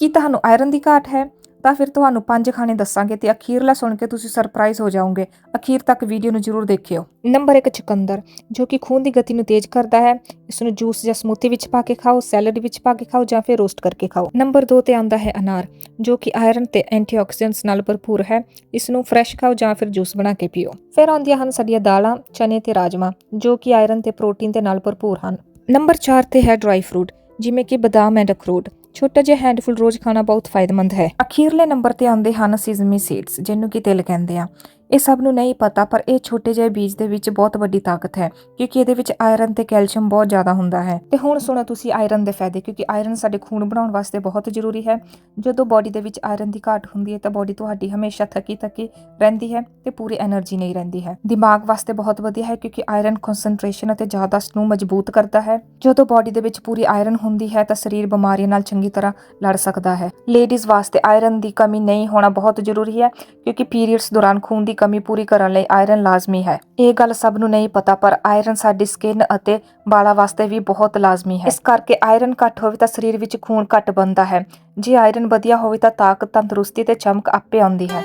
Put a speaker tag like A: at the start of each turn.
A: ਕੀ ਤੁਹਾਨੂੰ ਆਇਰਨ ਦੀ ਘਾਟ ਹੈ? ਤਾਂ ਫਿਰ ਤੁਹਾਨੂੰ ਪੰਜ ਖਾਣੇ ਦੱਸਾਂਗੇ ਤੇ ਅਖੀਰਲਾ ਸੁਣ ਕੇ ਤੁਸੀਂ ਸਰਪ੍ਰਾਈਜ਼ ਹੋ ਜਾਓਗੇ। ਅਖੀਰ ਤੱਕ ਵੀਡੀਓ ਨੂੰ ਜ਼ਰੂਰ ਦੇਖਿਓ। ਨੰਬਰ 1 ਚੁਕੰਦਰ, ਜੋ ਕਿ ਖੂਨ ਦੀ ਗਤੀ ਨੂੰ ਤੇਜ਼ ਕਰਦਾ ਹੈ। ਇਸ ਨੂੰ ਜੂਸ ਜਾਂ ਸਮੂਥੀ ਵਿੱਚ ਪਾ ਕੇ ਖਾਓ ਸੈਲਡ ਵਿੱਚ ਪਾ ਕੇ ਖਾਓ ਜਾਂ ਫਿਰ ਰੋਸਟ ਕਰਕੇ ਖਾਓ। ਨੰਬਰ 2 ਤੇ ਆਉਂਦਾ ਹੈ ਅਨਾਰ, ਜੋ ਕਿ ਆਇਰਨ ਤੇ ਐਂਟੀਆਕਸੀਡੈਂਟਸ ਨਾਲ ਭਰਪੂਰ ਹੈ। ਇਸ ਨੂੰ ਫਰੈਸ਼ ਖਾਓ ਜਾਂ ਫਿਰ ਜੂਸ ਬਣਾ ਕੇ ਪੀਓ। ਫਿਰ ਆਉਂਦੀਆਂ ਹਨ ਸਾਡੀਆਂ ਦਾਲਾਂ, ਚਨੇ ਤੇ ਰਾਜਮਾ ਜੋ ਕਿ ਆਇਰਨ ਤੇ ਪ੍ਰੋਟੀਨ ਦੇ ਨਾਲ ਭਰਪੂਰ ਹਨ। ਨੰਬਰ 4 ਤੇ ਹੈ ਡਰਾਈ ਫਰੂਟ ਜਿਵੇਂ ਕਿ ਬਦਾਮ ਐਂਡ ਅਖਰੋਟ। ਛੋਟਾ ਜਿਹਾ ਹੈਂਡਫੁਲ ਰੋਜ਼ ਖਾਣਾ ਬਹੁਤ ਫਾਇਦੇਮੰਦ ਹੈ। ਅਖੀਰਲੇ ਨੰਬਰ ਤੇ ਆਉਂਦੇ ਹਨ ਸੀਜ਼ਮੀ ਸੀਡਸ ਜਿਹਨੂੰ ਕਿ ਤਿਲ ਕਹਿੰਦੇ ਆ। ਇਹ ਸਭ ਨੂੰ ਨਹੀਂ ਪਤਾ, ਪਰ ਇਹ ਛੋਟੇ ਜਿਹੇ ਬੀਜ ਦੇ ਵਿੱਚ ਬਹੁਤ ਵੱਡੀ ਤਾਕਤ ਹੈ, ਕਿਉਂਕਿ ਇਹਦੇ ਵਿੱਚ ਆਇਰਨ ਤੇ ਕੈਲਸ਼ੀਅਮ ਬਹੁਤ ਜ਼ਿਆਦਾ ਹੁੰਦਾ ਹੈ। ਤੇ ਹੁਣ ਸੁਣੋ ਤੁਸੀਂ ਆਇਰਨ ਦੇ ਫਾਇਦੇ, ਕਿਉਂਕਿ ਆਇਰਨ ਸਾਡੇ ਖੂਨ ਬਣਾਉਣ ਵਾਸਤੇ ਬਹੁਤ ਜ਼ਰੂਰੀ ਹੈ। ਜਦੋਂ ਬਾਡੀ ਦੇ ਵਿੱਚ ਆਇਰਨ ਦੀ ਘਾਟ ਹੁੰਦੀ ਹੈ, ਤਾਂ ਬਾਡੀ ਤੁਹਾਡੀ ਹਮੇਸ਼ਾ ਥੱਕੀ ਥੱਕੀ ਰਹਿੰਦੀ ਹੈ ਤੇ ਪੂਰੀ એનર્ਜੀ ਨਹੀਂ ਰਹਿੰਦੀ ਹੈ। ਦਿਮਾਗ ਵਾਸਤੇ ਬਹੁਤ ਵਧੀਆ ਹੈ, ਕਿਉਂਕਿ ਆਇਰਨ ਕਨਸੈਂਟ੍ਰੇਸ਼ਨ ਅਤੇ ਜ਼ਿਆਦਾ ਨੂੰ ਮਜ਼ਬੂਤ ਕਰਦਾ ਹੈ। ਜਦੋਂ ਬਾਡੀ ਦੇ ਵਿੱਚ ਪੂਰੀ ਆਇਰਨ ਹੁੰਦੀ ਹੈ, ਤਾਂ ਸਰੀਰ ਬਿਮਾਰੀਆਂ ਨਾਲ ਚੰਗੀ ਤਰ੍ਹਾਂ ਲੜ ਸਕਦਾ ਹੈ। ਲੇਡੀਜ਼ ਵਾਸਤੇ ਆਇਰਨ ਦੀ ਕਮੀ ਨਹੀਂ ਹੋਣਾ ਬਹੁਤ ਜ਼ਰੂਰੀ ਹੈ, ਕਿਉਂਕਿ ਪੀਰੀਅਡਸ ਦੌਰਾਨ ਖੂਨ ਦੀ ਕਮੀ ਪੂਰੀ ਕਰਨ ਲਈ ਆਇਰਨ ਲਾਜ਼ਮੀ ਹੈ। ਇਹ ਗੱਲ ਸਭ ਨੂੰ ਨਹੀਂ ਪਤਾ, ਪਰ ਆਇਰਨ ਸਾਡੀ ਸਕਿਨ ਅਤੇ ਬਾਲਾਂ ਵਾਸਤੇ ਵੀ ਬਹੁਤ ਲਾਜ਼ਮੀ ਹੈ। ਇਸ ਕਰਕੇ ਆਇਰਨ ਘੱਟ ਹੋਵੇ ਤਾਂ ਸਰੀਰ ਵਿੱਚ ਖੂਨ ਘੱਟ ਬਣਦਾ ਹੈ। ਜੇ ਆਇਰਨ ਵਧੀਆ ਹੋਵੇ ਤਾਂ ਤਾਕਤ ਤੰਦਰੁਸਤੀ ਤੇ ਚਮਕ ਆਪੇ ਆਉਂਦੀ ਹੈ।